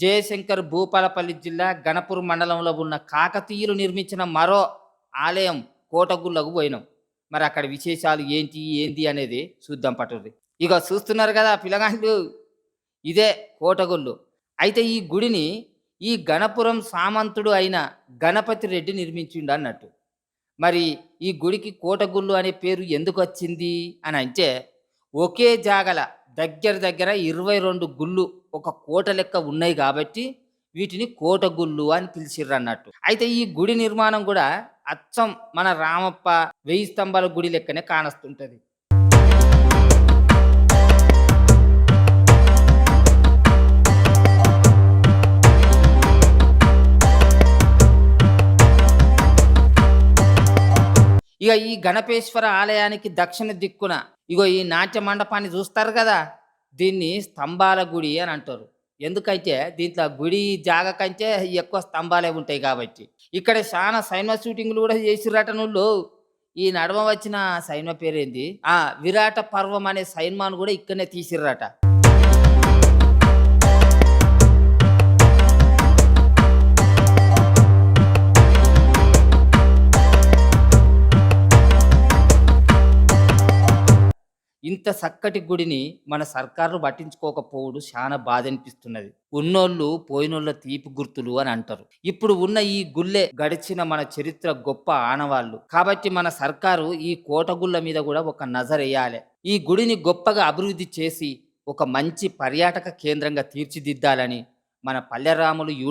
జయశంకర్ భూపాలపల్లి జిల్లా గణపూర్ మండలంలో ఉన్న కాకతీయులు నిర్మించిన మరో ఆలయం కోటగుళ్ళకు పోయినాం. మరి అక్కడ విశేషాలు ఏంటి ఏంది అనేది చూద్దాం పట్టుది ఇక చూస్తున్నారు కదా పిల్లగాళ్ళు ఇదే కోటగుళ్ళు. అయితే ఈ గుడిని ఈ గణపురం సామంతుడు అయిన గణపతి రెడ్డి నిర్మించిండు అన్నట్టు. మరి ఈ గుడికి కోటగుళ్ళు అనే పేరు ఎందుకు వచ్చింది అని అంటే ఒకే జాగల దగ్గర దగ్గర ఇరవై రెండు గుళ్ళు ఒక కోట లెక్క ఉన్నాయి కాబట్టి వీటిని కోట గుళ్ళు అని పిలిచిర్రు అన్నట్టు అయితే ఈ గుడి నిర్మాణం కూడా అచ్చం మన రామప్ప వెయ్యి స్తంభాల గుడి లెక్కనే కానస్తుంటది. ఇక ఈ గణపేశ్వర ఆలయానికి దక్షిణ దిక్కున ఇగో ఈ నాట్య మండపాన్ని చూస్తారు కదా దీన్ని స్తంభాల గుడి అని అంటారు. ఎందుకంటే దీంట్లో గుడి జాగ కంటే ఎక్కువ స్తంభాలే ఉంటాయి కాబట్టి. ఇక్కడ చాలా సైన్మ షూటింగ్లు కూడా చేసిరట నువ్వు ఈ నడమ వచ్చిన సైన్మ పేరేంది? ఆ విరాట పర్వం అనే సైన్మాను కూడా ఇక్కడనే తీసిర్రట. ఇంత చక్కటి గుడిని మన సర్కారు పట్టించుకోకపోవడం చాలా బాధ అనిపిస్తున్నది ఉన్నోళ్ళు పోయినోళ్ళ తీపి గుర్తులు అని అంటారు. ఇప్పుడు ఉన్న ఈ గుళ్ళే గడిచిన మన చరిత్ర గొప్ప ఆనవాళ్ళు. కాబట్టి మన సర్కారు ఈ కోటగుళ్ళ మీద కూడా ఒక నజర్ వేయాలి ఈ గుడిని గొప్పగా అభివృద్ధి చేసి ఒక మంచి పర్యాటక కేంద్రంగా తీర్చిదిద్దాలని మన పల్లెరాములు యూట్యూబ్